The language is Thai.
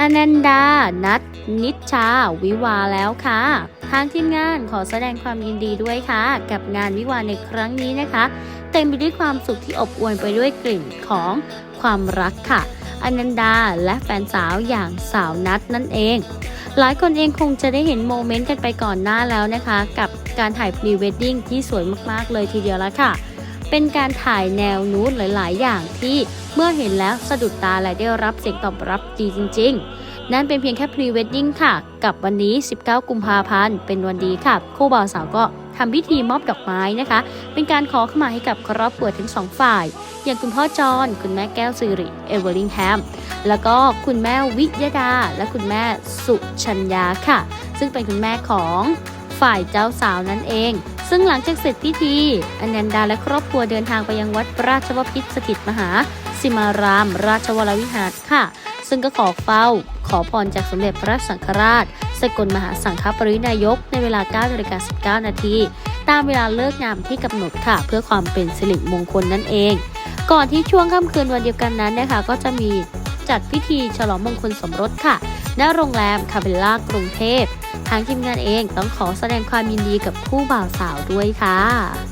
อนันดา นัทนิชชา วิวาแล้วค่ะ ทางทีมงานขอแสดงความยินดีด้วยค่ะ กับงานวิวาในครั้งนี้นะคะ เต็มไปด้วยความสุขที่อบอวลไปด้วยกลิ่นของความรักค่ะ อนันดาและแฟนสาวอย่างสาวนัทนั่นเอง หลายคนเองคงจะได้เห็นโมเมนต์กันไปก่อนหน้าแล้วนะคะ กับการถ่ายพรีเวดดิ้งที่สวยมากๆเลยทีเดียวแล้วค่ะ เป็นการถ่ายแนวนูดหลาย ๆ อย่างที่เมื่อเห็นแล้วสะดุดตาและได้รับเสียงตอบรับดีจริง ๆ นั่นเป็นเพียงแค่พรีเวดดิ้งค่ะ กับวันนี้ 19 กุมภาพันธ์ เป็นวันดีค่ะ คู่บ่าวสาวก็ทำพิธีมอบดอกไม้นะคะ เป็นการขอขมาให้กับครอบครัวทั้งสองฝ่าย อย่างคุณพ่อจอนคุณแม่แก้วสิริ เอเวอร์ลิงแฮม แล้วก็คุณแม่วิยดา และคุณแม่สุชัญญาค่ะ ซึ่งเป็นคุณแม่ของฝ่ายเจ้าสาวนั่นเอง ซึ่งหลังจากเสร็จพิธี อนันดาและครอบครัวเดินทางไปยังวัดราชวพิตสถิตมหา สิมาราม ราชวรวิหารค่ะ ซึ่งก็ขอเฝ้า ขอพรจากสมเด็จพระสังฆราช สกลมหาสังฆปรินายก ในเวลา9นาฬิกา19นาทีตามเวลาเลิกงามที่กำหนดค่ะ เพื่อความเป็นสิริมงคลนั่นเอง ก่อนที่ช่วงค่ำคืนวันเดียวกันนั้นนะคะ ก็จะมีจัดพิธีฉลองมงคลสมรสค่ะณโรงแรมคาเบลล่ากรุงเทพ ทางทีมงานเองต้องขอแสดงความยินดีกับคู่บ่าวสาวด้วยค่ะ